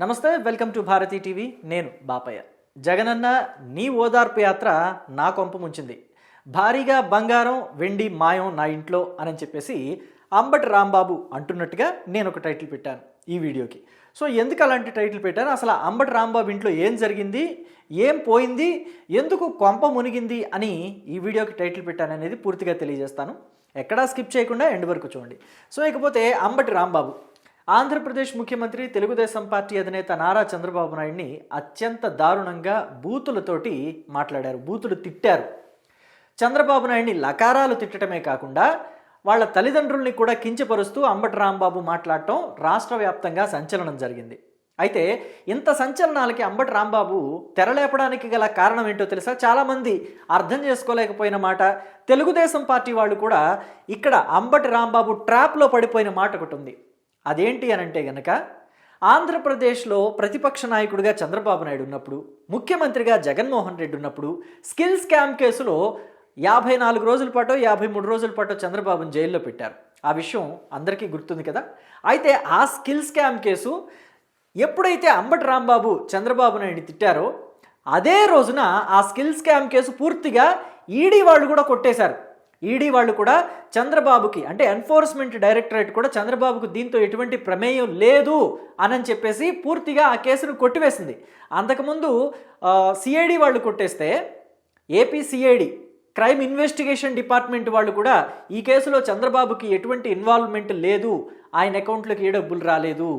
నమస్తే welcome to Bharati TV. నేను బాపయ్య. జగనన్న నీ ఓదార్పు యాత్ర నా కొంప ముంచింది. భారీగా బంగారం వెండి మాయం నా ఇంట్లో అని చెప్పేసి అంబటి రాంబాబు అంటున్నట్టుగా నేను ఒక టైటిల్ పెట్టాను ఈ వీడియోకి. సో ఎందుకు అలాంటి టైటిల్ పెట్టాను? అసలు అంబటి రాంబాబు ఇంట్లో ఏం జరిగింది? ఏం పోయింది? ఎందుకు కొంప మునిగింది? అని ఈ వీడియోకి టైటిల్ పెట్టాను అనేది పూర్తిగా తెలియజేస్తాను. ఎక్కడా స్కిప్ చేయకుండా ఎండ్ వరకు చూడండి. సో ఇకపోతే అంబటి రాంబాబు ఆంధ్రప్రదేశ్ ముఖ్యమంత్రి తెలుగుదేశం పార్టీ అధినేత నారా చంద్రబాబు నాయుడిని అత్యంత దారుణంగా బూతులతోటి మాట్లాడారు బూతులు తిట్టారు. చంద్రబాబు నాయుడిని లకారాలు తిట్టడమే కాకుండా వాళ్ళ తల్లిదండ్రుల్ని కూడా కించపరుస్తూ అంబటి రాంబాబు మాట్లాడటం రాష్ట్ర వ్యాప్తంగా సంచలనం జరిగింది. అయితే ఇంత సంచలనాలకి అంబటి రాంబాబు తెరలేపడానికి గల కారణం ఏంటో తెలుసా? చాలామంది అర్థం చేసుకోలేకపోయిన మాట. తెలుగుదేశం పార్టీ వాళ్ళు కూడా ఇక్కడ అంబటి రాంబాబు ట్రాప్లో పడిపోయిన మాట ఒకటి ఉంది. అదేంటి అని అంటే గనక ఆంధ్రప్రదేశ్లో ప్రతిపక్ష నాయకుడిగా చంద్రబాబు నాయుడు ఉన్నప్పుడు ముఖ్యమంత్రిగా జగన్మోహన్ రెడ్డి ఉన్నప్పుడు స్కిల్ స్కామ్ కేసులో యాభై నాలుగు రోజుల పాటు యాభై మూడు రోజుల పాటు చంద్రబాబును జైల్లో పెట్టారు. ఆ విషయం అందరికీ గుర్తుంది కదా? అయితే ఆ స్కిల్ స్కామ్ కేసు ఎప్పుడైతే అంబటి రాంబాబు చంద్రబాబు నాయుడు తిట్టారో అదే రోజున ఆ స్కిల్ స్కామ్ కేసు పూర్తిగా ఈడీ వాళ్ళు కూడా కొట్టేశారు. ఈడీ వాళ్ళు కూడా చంద్రబాబుకి అంటే ఎన్ఫోర్స్మెంట్ డైరెక్టరేట్ కూడా చంద్రబాబుకు దీంతో ఎటువంటి ప్రమేయం లేదు అని చెప్పేసి పూర్తిగా ఆ కేసును కొట్టివేసింది. అంతకుముందు సిఐడి వాళ్ళు కొట్టేస్తే AP CID crime investigation department వాళ్ళు కూడా ఈ కేసులో చంద్రబాబుకి ఎటువంటి ఇన్వాల్వ్మెంట్ లేదు. ఆయన అకౌంట్లోకి ఏ డబ్బులు రాలేదు.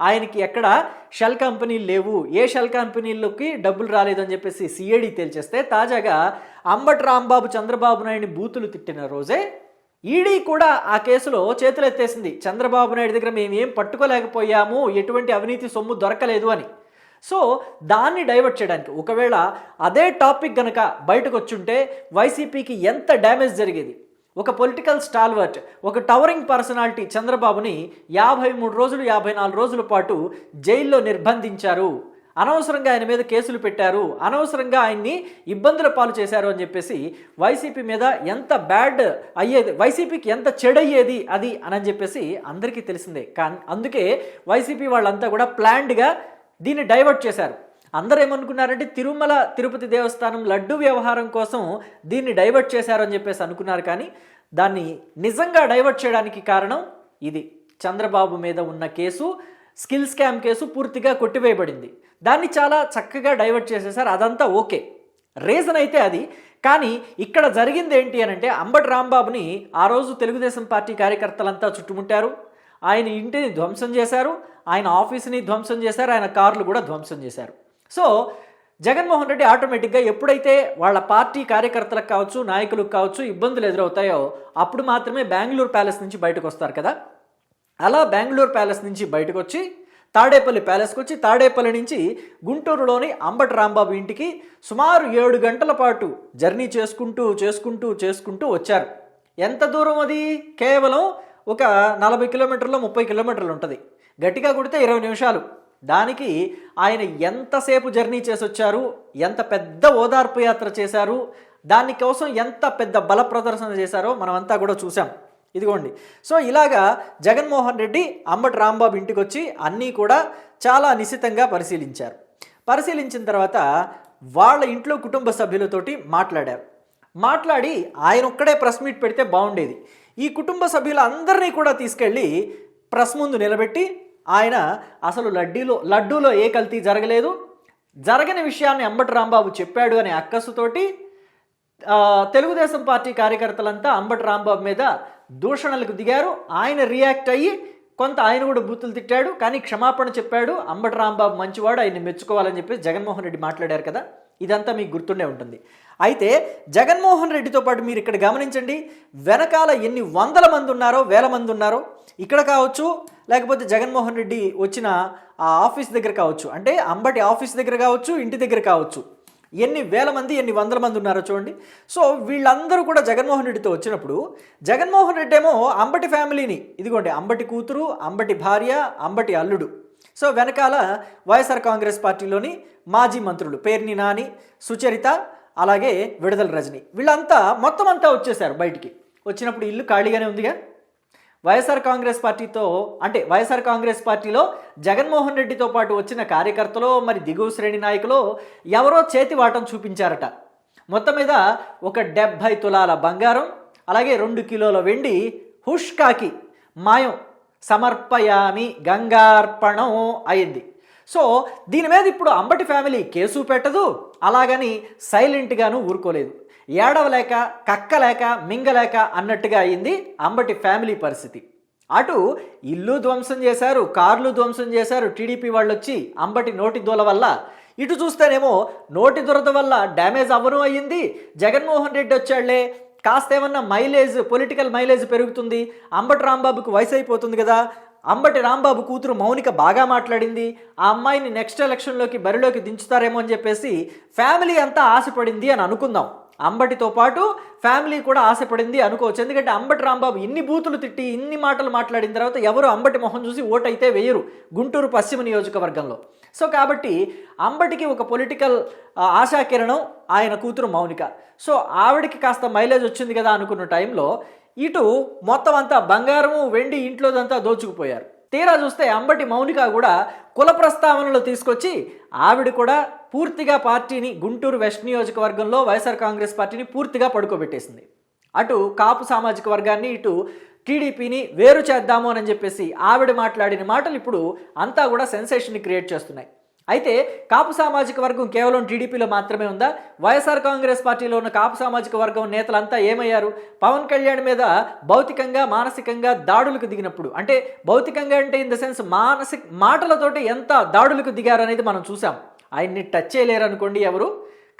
ఆయనకి ఎక్కడ షెల్ కంపెనీలు లేవు ఏ షెల్ కంపెనీల్లోకి డబ్బులు రాలేదని చెప్పేసి సిఐడి తేల్చేస్తే తాజాగా అంబటి రాంబాబు చంద్రబాబు నాయుడిని బూతులు తిట్టిన రోజే ఈడీ కూడా ఆ కేసులో చేతులెత్తేసింది. చంద్రబాబు నాయుడు దగ్గర మేము ఏం పట్టుకోలేకపోయాము ఎటువంటి అవినీతి సొమ్ము దొరకలేదు అని. సో దాన్ని డైవర్ట్ చేయడానికి ఒకవేళ అదే టాపిక్ గనక బయటకు వచ్చుంటే వైసీపీకి ఎంత డ్యామేజ్ జరిగేది? ఒక పొలిటికల్ స్టాల్వర్ట్ ఒక టవరింగ్ పర్సనాలిటీ చంద్రబాబుని యాభై మూడు రోజులు యాభై నాలుగు రోజుల పాటు జైల్లో నిర్బంధించారు. అనవసరంగా ఆయన మీద కేసులు పెట్టారు. అనవసరంగా ఆయన్ని ఇబ్బందుల పాలు చేశారు అని చెప్పేసి వైసీపీ మీద ఎంత బ్యాడ్ అయ్యేది వైసీపీకి ఎంత చెడయ్యేది అది అని చెప్పేసి అందరికీ తెలిసిందే. కా అందుకే వైసీపీ వాళ్ళంతా కూడా ప్లాన్డ్గా దీన్ని డైవర్ట్ చేశారు. అందరూ ఏమనుకున్నారంటే తిరుమల తిరుపతి దేవస్థానం లడ్డు వ్యవహారం కోసం దీన్ని డైవర్ట్ చేశారని చెప్పేసి అనుకున్నారు కానీ దాన్ని నిజంగా డైవర్ట్ చేయడానికి కారణం ఇది. చంద్రబాబు మీద ఉన్న కేసు స్కిల్ స్కామ్ కేసు పూర్తిగా కొట్టివేయబడింది. దాన్ని చాలా చక్కగా డైవర్ట్ చేసేసారు. అదంతా ఓకే. రీజన్ అయితే అది. కానీ ఇక్కడ జరిగింది ఏంటి అని అంటే అంబటి రాంబాబుని ఆ రోజు తెలుగుదేశం పార్టీ కార్యకర్తలంతా చుట్టుముట్టారు. ఆయన ఇంటిని ధ్వంసం చేశారు. ఆయన ఆఫీస్ని ధ్వంసం చేశారు. ఆయన కార్లు కూడా ధ్వంసం చేశారు. సో జగన్మోహన్ రెడ్డి ఆటోమేటిక్గా ఎప్పుడైతే వాళ్ళ పార్టీ కార్యకర్తలకు కావచ్చు నాయకులకు కావచ్చు ఇబ్బందులు ఎదురవుతాయో అప్పుడు మాత్రమే బెంగళూరు ప్యాలెస్ నుంచి బయటకు వస్తారు కదా. అలా బెంగళూరు ప్యాలెస్ నుంచి బయటకు వచ్చి తాడేపల్లి ప్యాలెస్కి వచ్చి తాడేపల్లి నుంచి గుంటూరులోని అంబటి రాంబాబు ఇంటికి సుమారు ఏడు గంటల పాటు జర్నీ చేసుకుంటూ చేసుకుంటూ చేసుకుంటూ వచ్చారు. ఎంత దూరం అది? కేవలం ఒక నలభై కిలోమీటర్లో ముప్పై కిలోమీటర్లు ఉంటుంది. గట్టిగా కొడితే ఇరవై నిమిషాలు. దానికి ఆయన ఎంతసేపు జర్నీ చేసి వచ్చారు ఎంత పెద్ద ఓదార్పు యాత్ర చేశారు? దానికోసం ఎంత పెద్ద బల ప్రదర్శన చేశారో మనమంతా కూడా చూసాం ఇదిగోండి. సో ఇలాగా జగన్మోహన్ రెడ్డి అంబటి రాంబాబు ఇంటికి వచ్చి అన్నీ కూడా చాలా నిశితంగా పరిశీలించారు. పరిశీలించిన తర్వాత వాళ్ళ ఇంట్లో కుటుంబ సభ్యులతోటి మాట్లాడారు. మాట్లాడి ఆయన ఒక్కడే ప్రెస్ మీట్ పెడితే బాగుండేది ఈ కుటుంబ సభ్యులందరినీ కూడా తీసుకెళ్ళి ప్రెస్ ముందు నిలబెట్టి ఆయన అసలు లడ్డీలో లడ్డూలో ఏ కల్తీ జరగలేదు. జరగని విషయాన్ని అంబటి రాంబాబు చెప్పాడు అనే అక్కసుతోటి తెలుగుదేశం పార్టీ కార్యకర్తలంతా అంబటి రాంబాబు మీద దూషణలకు దిగారు. ఆయన రియాక్ట్ అయ్యి కొంత ఆయన కూడా బూతులు తిట్టాడు. కానీ క్షమాపణ చెప్పాడు. అంబటి రాంబాబు మంచివాడు ఆయన్ని మెచ్చుకోవాలని చెప్పి జగన్మోహన్ రెడ్డి మాట్లాడారు కదా. ఇదంతా మీకు గుర్తుండే ఉంటుంది. అయితే జగన్మోహన్ రెడ్డితో పాటు మీరు ఇక్కడ గమనించండి. వెనకాల ఎన్ని వందల మంది ఉన్నారో వేల మంది ఉన్నారో ఇక్కడ కావచ్చు లేకపోతే జగన్మోహన్ రెడ్డి వచ్చిన ఆ ఆఫీస్ దగ్గర కావచ్చు అంటే అంబటి ఆఫీస్ దగ్గర కావచ్చు ఇంటి దగ్గర కావచ్చు ఎన్ని వేల మంది ఎన్ని వందల మంది ఉన్నారో చూడండి. సో వీళ్ళందరూ కూడా జగన్మోహన్ రెడ్డితో వచ్చినప్పుడు జగన్మోహన్ రెడ్డి ఏమో అంబటి ఫ్యామిలీని ఇదిగోండి అంబటి కూతురు అంబటి భార్య అంబటి అల్లుడు. సో వెనకాల వైఎస్ఆర్ కాంగ్రెస్ పార్టీలోని మాజీ మంత్రులు పేర్ని నాని సుచరిత అలాగే విడుదల రజని. వీళ్ళంతా మొత్తం అంతా వచ్చేసారు బయటికి. వచ్చినప్పుడు ఇల్లు ఖాళీగానే ఉందిగా? వైఎస్ఆర్ కాంగ్రెస్ పార్టీతో అంటే వైఎస్ఆర్ కాంగ్రెస్ పార్టీలో జగన్మోహన్ రెడ్డితో పాటు వచ్చిన కార్యకర్తలు మరి దిగువ శ్రేణి నాయకులు ఎవరో చేతి వాటం చూపించారట. మొత్తం మీద ఒక డెబ్భై తులాల బంగారం అలాగే రెండు కిలోల వెండి హుష్కాకి మాయం సమర్పయామి గంగార్పణం అయింది. సో దీని మీద ఇప్పుడు అంబటి ఫ్యామిలీ కేసు పెట్టదు అలాగని సైలెంట్గాను ఊరుకోలేదు. ఏడవలేక కక్కలేక మింగలేక అన్నట్టుగా అయింది అంబటి ఫ్యామిలీ పరిస్థితి. అటు ఇల్లు ధ్వంసం చేశారు కార్లు ధ్వంసం చేశారు టీడీపీ వాళ్ళు వచ్చి అంబటి నోటి దూల వల్ల. ఇటు చూస్తేనేమో నోటి దురద వల్ల డ్యామేజ్ అవ్వను అయ్యింది. జగన్మోహన్ రెడ్డి వచ్చాళ్ళే కాస్త ఏమన్నా మైలేజ్ పొలిటికల్ మైలేజ్ పెరుగుతుంది అంబటి రాంబాబుకు వయసు అయిపోతుంది కదా అంబటి రాంబాబు కూతురు మౌనిక బాగా మాట్లాడింది. ఆ అమ్మాయిని నెక్స్ట్ ఎలక్షన్లోకి బరిలోకి దించుతారేమో అని చెప్పేసి ఫ్యామిలీ అంతా ఆశపడింది అని అనుకుందాం. అంబటితో పాటు ఫ్యామిలీ కూడా ఆశపడింది అనుకోవచ్చు. ఎందుకంటే అంబటి రాంబాబు ఇన్ని బూతులు తిట్టి ఇన్ని మాటలు మాట్లాడిన తర్వాత ఎవరు అంబటి మొహం చూసి ఓటైతే వేయరు గుంటూరు పశ్చిమ నియోజకవర్గంలో. సో కాబట్టి అంబటికి ఒక పొలిటికల్ ఆశాకిరణం ఆయన కూతురు మౌనిక. సో ఆవిడకి కాస్త మైలేజ్ వచ్చింది కదా అనుకున్న టైంలో ఇటు మొత్తం అంతా బంగారము వెండి ఇంట్లోదంతా దోచుకుపోయారు. తీరా చూస్తే అంబటి మౌనిక కూడా కుల ప్రస్తావనలు తీసుకొచ్చి ఆవిడ కూడా పూర్తిగా పార్టీని గుంటూరు వెస్ట్ నియోజకవర్గంలో వైఎస్ఆర్ కాంగ్రెస్ పార్టీని పూర్తిగా పడుకోబెట్టేసింది. అటు కాపు సామాజిక వర్గాన్ని ఇటు టీడీపీని వేరు చేద్దాము అని చెప్పేసి ఆవిడ మాట్లాడిన మాటలు ఇప్పుడు అంతా కూడా సెన్సేషన్ని క్రియేట్ చేస్తున్నాయి. అయితే కాపు సామాజిక వర్గం కేవలం టీడీపీలో మాత్రమే ఉందా? వైఎస్ఆర్ కాంగ్రెస్ పార్టీలో ఉన్న కాపు సామాజిక వర్గం నేతలంతా ఏమయ్యారు? పవన్ కళ్యాణ్ మీద భౌతికంగా మానసికంగా దాడులకు దిగినప్పుడు అంటే భౌతికంగా అంటే ఇన్ ద సెన్స్ మానసిక మాటలతోటి ఎంత దాడులకు దిగారు అనేది మనం చూసాం ఆయన్ని టచ్ చేయలేరు అనుకోండి ఎవరు?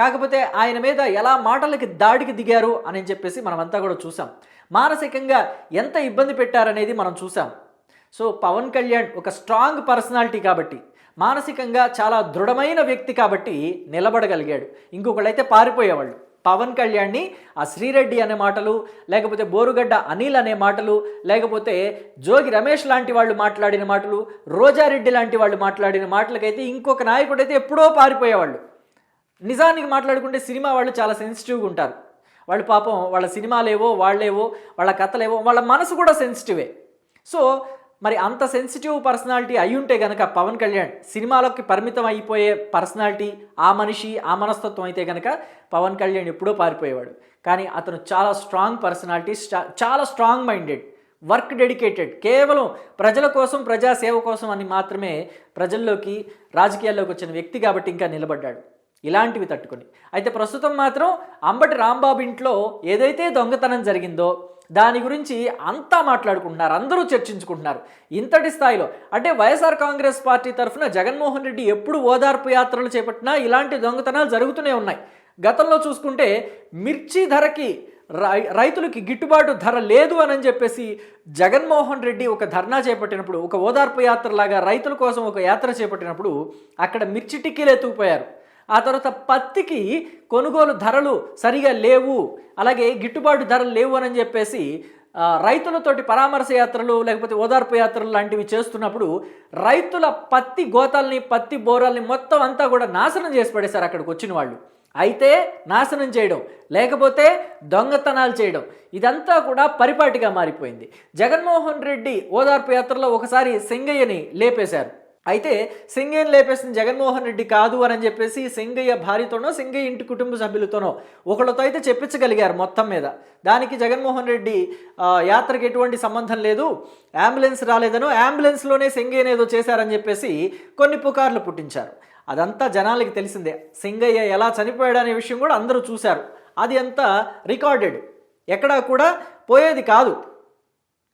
కాకపోతే ఆయన మీద ఎలా మాటలకి దాడికి దిగారు అని చెప్పేసి మనమంతా కూడా చూసాం మానసికంగా ఎంత ఇబ్బంది పెట్టారనేది మనం చూసాం సో పవన్ కళ్యాణ్ ఒక స్ట్రాంగ్ పర్సనాలిటీ కాబట్టి మానసికంగా చాలా దృఢమైన వ్యక్తి కాబట్టి నిలబడగలిగాడు. ఇంకొకళ్ళైతే పారిపోయేవాళ్ళు. పవన్ కళ్యాణ్ని ఆ శ్రీరెడ్డి అనే మాటలు లేకపోతే బోరుగడ్డ అనిల్ అనే మాటలు లేకపోతే జోగి రమేష్ లాంటి వాళ్ళు మాట్లాడిన మాటలు రోజారెడ్డి లాంటి వాళ్ళు మాట్లాడిన మాటలకైతే ఇంకొక నాయకుడు అయితే ఎప్పుడో పారిపోయేవాళ్ళు. నిజానికి మాట్లాడుకుంటే సినిమా వాళ్ళు చాలా సెన్సిటివ్గా ఉంటారు. వాళ్ళు పాపం వాళ్ళ సినిమాలేవో వాళ్ళేవో వాళ్ళ కథలేవో వాళ్ళ మనసు కూడా సెన్సిటివే. సో మరి అంత సెన్సిటివ్ పర్సనాలిటీ అయి ఉంటే గనక పవన్ కళ్యాణ్ సినిమాలోకి పరిమితం అయిపోయే పర్సనాలిటీ ఆ మనిషి ఆ మనస్తత్వం అయితే గనక పవన్ కళ్యాణ్ ఎప్పుడో పారిపోయేవాడు. కానీ అతను చాలా స్ట్రాంగ్ పర్సనాలిటీ చాలా స్ట్రాంగ్ మైండెడ్ వర్క్ డెడికేటెడ్ కేవలం ప్రజల కోసం ప్రజాసేవ కోసం అని మాత్రమే ప్రజల్లోకి రాజకీయాల్లోకి వచ్చిన వ్యక్తి కాబట్టి ఇంకా నిలబడ్డాడు. ఇలాంటివి తట్టుకొని. అయితే ప్రస్తుతం మాత్రం అంబటి రాంబాబు ఇంట్లో ఏదైతే దొంగతనం జరిగిందో దాని గురించి అంతా మాట్లాడుకుంటున్నారు అందరూ చర్చించుకుంటున్నారు. ఇంతటి స్థాయిలో అంటే వైఎస్ఆర్ కాంగ్రెస్ పార్టీ తరఫున జగన్మోహన్ రెడ్డి ఎప్పుడు ఓదార్పు యాత్రలు చేపట్టినా ఇలాంటి దొంగతనాలు జరుగుతూనే ఉన్నాయి. గతంలో చూసుకుంటే మిర్చి ధరకి రై రైతులకి గిట్టుబాటు ధర లేదు అని చెప్పేసి జగన్మోహన్ రెడ్డి ఒక ధర్నా చేపట్టినప్పుడు ఒక ఓదార్పు యాత్రలాగా రైతుల కోసం ఒక యాత్ర చేపట్టినప్పుడు అక్కడ మిర్చి టిక్కీలు ఎత్తుకుపోయారు. ఆ తర్వాత పత్తికి కొనుగోలు ధరలు సరిగా లేవు. అలాగే గిట్టుబాటు ధరలు లేవు అని చెప్పేసి రైతులతోటి పరామర్శ యాత్రలు లేకపోతే ఓదార్పు యాత్రలు లాంటివి చేస్తున్నప్పుడు రైతుల పత్తి గోతాల్ని పత్తి బోరాల్ని మొత్తం అంతా కూడా నాశనం చేసి పడేశారు అక్కడికి వచ్చిన వాళ్ళు. అయితే నాశనం చేయడం లేకపోతే దొంగతనాలు చేయడం ఇదంతా కూడా పరిపాటిగా మారిపోయింది. జగన్మోహన్ రెడ్డి ఓదార్పు యాత్రలో ఒకసారి సింగయ్యని లేపేశారు. అయితే సింగయ్యని లేపేసిన జగన్మోహన్ రెడ్డి కాదు అని చెప్పేసి సింగయ్య భార్యతోనో సింగయ్య ఇంటి కుటుంబ సభ్యులతోనో ఒకళ్ళతో అయితే చెప్పించగలిగారు మొత్తం మీద. దానికి జగన్మోహన్ రెడ్డి యాత్రకు యాత్రకి ఎటువంటి సంబంధం లేదు. అంబులెన్స్ రాలేదనో అంబులెన్స్లోనే సింగయ్యని ఏదో చేశారని చెప్పేసి కొన్ని పుకార్లు పుట్టించారు. అదంతా జనాలకి తెలిసిందే. సింగయ్య ఎలా చనిపోయాడు అనే విషయం కూడా అందరూ చూశారు. అది అంతా రికార్డెడ్. ఎక్కడా కూడా పోయేది కాదు.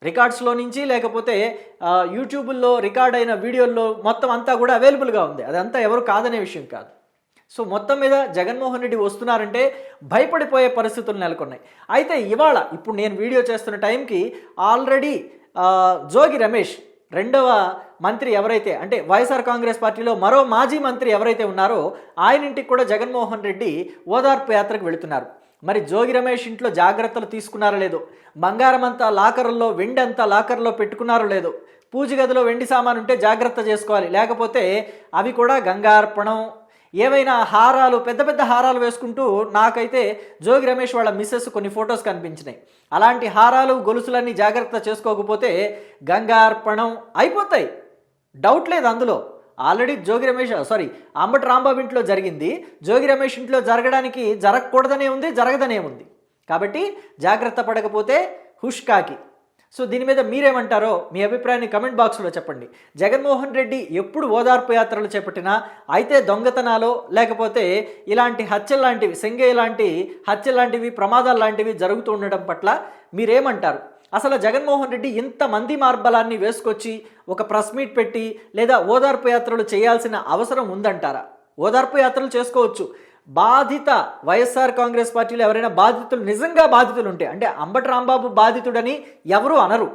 రికార్డ్స్లో నుంచి లేకపోతే యూట్యూబ్లో యూట్యూబుల్లో రికార్డ్ అయిన వీడియోల్లో మొత్తం అంతా కూడా అవైలబుల్గా ఉంది. అదంతా ఎవరు కాదనే విషయం కాదు. సో మొత్తం మీద జగన్మోహన్ రెడ్డి వస్తున్నారంటే భయపడిపోయే పరిస్థితులు నెలకొన్నాయి. అయితే ఇవాళ ఇప్పుడు నేను వీడియో చేస్తున్న టైంకి ఆల్రెడీ జోగి రమేష్ రెండవ మంత్రి ఎవరైతే అంటే వైఎస్ఆర్ కాంగ్రెస్ పార్టీలో మరో మాజీ మంత్రి ఎవరైతే ఉన్నారో ఆయన ఇంటికి కూడా జగన్మోహన్ రెడ్డి ఓదార్పు యాత్రకు వెళుతున్నారు. మరి జోగి రమేష్ ఇంట్లో జాగ్రత్తలు తీసుకున్నారో లేదో? బంగారం అంతా లాకర్లో వెండి అంతా లాకర్లో పెట్టుకున్నారో లేదో? పూజ గదిలో వెండి సామాను ఉంటే జాగ్రత్త చేసుకోవాలి. లేకపోతే అవి కూడా గంగార్పణం. ఏవైనా హారాలు పెద్ద పెద్ద హారాలు వేసుకుంటూ నాకైతే జోగి రమేష్ వాళ్ళ మిస్సెస్ కొన్ని ఫొటోస్ కనిపించినాయి. అలాంటి హారాలు గొలుసులన్నీ జాగ్రత్త చేసుకోకపోతే గంగార్పణం అయిపోతాయి. డౌట్ లేదు అందులో. ఆల్రెడీ జోగి రమేష్ సారీ అంబటి రాంబాబు ఇంట్లో జరిగింది. జోగి రమేష్ ఇంట్లో జరగడానికి జరగకూడదనే ఉంది జరగదనే ఉంది. కాబట్టి జాగ్రత్త పడకపోతే హుష్కాకి సో దీని మీద మీరేమంటారో మీ అభిప్రాయాన్ని కమెంట్ బాక్స్లో చెప్పండి. జగన్మోహన్ రెడ్డి ఎప్పుడు ఓదార్పు యాత్రలు చేపట్టినా అయితే దొంగతనాలో లేకపోతే ఇలాంటి హత్యలు లాంటివి సెంగయ్య లాంటి హత్యలు లాంటివి ప్రమాదాలు లాంటివి జరుగుతూ ఉండడం పట్ల మీరేమంటారు? అసలు జగన్మోహన్ రెడ్డి ఇంతమంది మార్బలాన్ని వేసుకొచ్చి ఒక ప్రెస్ మీట్ పెట్టి లేదా ఓదార్పు యాత్రలు చేయాల్సిన అవసరం ఉందంటారా? ఓదార్పు యాత్రలు చేసుకోవచ్చు. బాధిత వైఎస్ఆర్ కాంగ్రెస్ పార్టీలో ఎవరైనా బాధితులు నిజంగా బాధితులు ఉంటే అంటే అంబటి రాంబాబు బాధితుడని ఎవరు అనరు.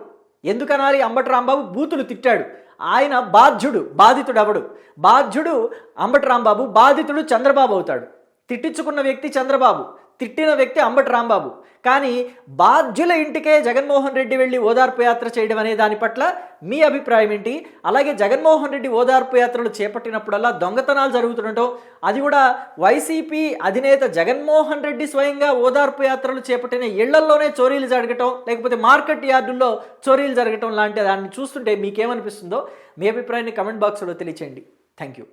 ఎందుకనాలి? అంబటి రాంబాబు బూతులు తిట్టాడు. ఆయన బాధ్యుడు బాధితుడు అవడు బాధ్యుడు అంబటి రాంబాబు బాధితుడు చంద్రబాబు అవుతాడు. తిట్టించుకున్న వ్యక్తి చంద్రబాబు. తిట్టిన వ్యక్తి అంబటి రాంబాబు. కానీ బాధ్యుల ఇంటికే జగన్మోహన్ రెడ్డి వెళ్ళి ఓదార్పు యాత్ర చేయడం అనే దాని పట్ల మీ అభిప్రాయం ఏంటి? అలాగే జగన్మోహన్ రెడ్డి ఓదార్పు యాత్రలు చేపట్టినప్పుడల్లా దొంగతనాలు జరుగుతుండటం అది కూడా వైసీపీ అధినేత జగన్మోహన్ రెడ్డి స్వయంగా ఓదార్పు యాత్రలు చేపట్టిన ఇళ్ళల్లోనే చోరీలు జరగటం లేకపోతే మార్కెట్ యార్డుల్లో చోరీలు జరగటం లాంటి దాన్ని చూస్తుంటే మీకేమనిపిస్తుందో మీ అభిప్రాయాన్ని కమెంట్ బాక్స్లో తెలియచేయండి. Thank you.